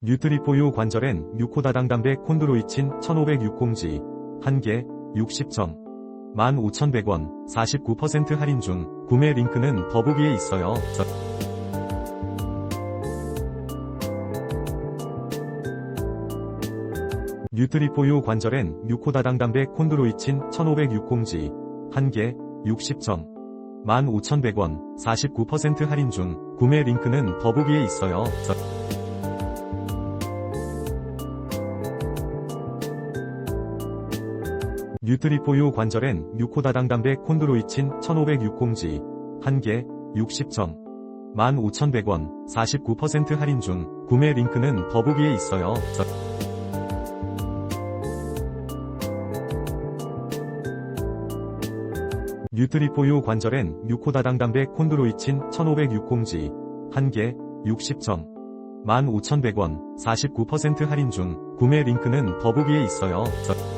뉴트리포유 관절엔 뮤코다당 담배 콘드로이친 1560지 1개 60점 15,100원 49% 할인 중 구매 링크는 더보기에 있어요. 저- 뉴트리포유 관절엔 뮤코다당 담배 콘드로이친 1560지 1개 60점 15,100원 49% 할인 중 구매 링크는 더보기에 있어요. 뉴트리포유 관절엔 뮤코다당 담배 콘드로이친 1560지 1개 60점 15,100원 49% 할인 중 구매 링크는 더보기에 있어요. 저- 뉴트리포유 관절엔 뮤코다당 담배 콘드로이친 1560지 1개 60점 15,100원 49% 할인 중 구매 링크는 더보기에 있어요. 저-